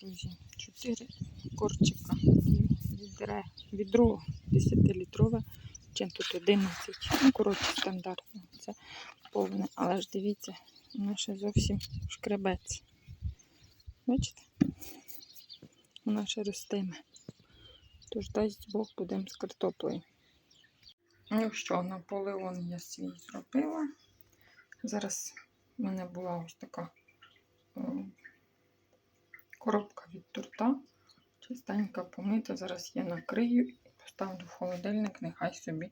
друзі, 4 корчика і відре, відро 10-літрове, чим тут 11. Ну, коротше, стандартно. Це повне. Але ж дивіться, воно ще зовсім шкребеться. Бачите? Воно ще ростиме. Тож дасть Бог будемо з картоплею. Ну що, Наполеон я свій зробила. Зараз в мене була ось така е, коробка від торта. Чистенька помита. Зараз я накрию і поставлю в холодильник, нехай собі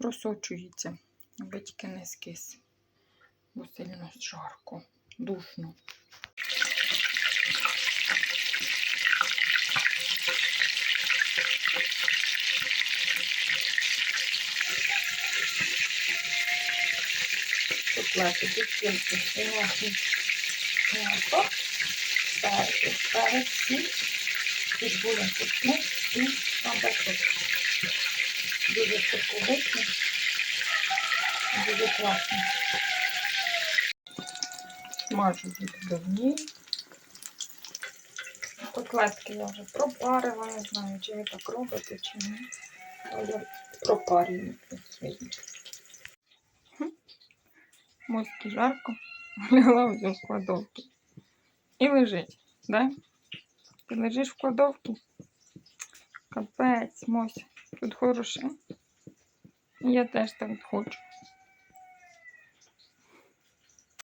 просочується, аби тільки не скис, бо сильно жарко, душно. Котлети підкиньте сьогодні м'ясо, перець, перець, сіль, цибуля, чесник і табачок. Дуже соковитий, дуже класно. Смажу відбивні. Котлетки я вже пропарила, не знаю, чи ви так робите, чи ні. Але пропарюю свої. Моськи жарко, лягла в кладовку. І лежить, да? Ти лежиш в кладовці? Капець, Мося, тут хороше. Я теж так хочу.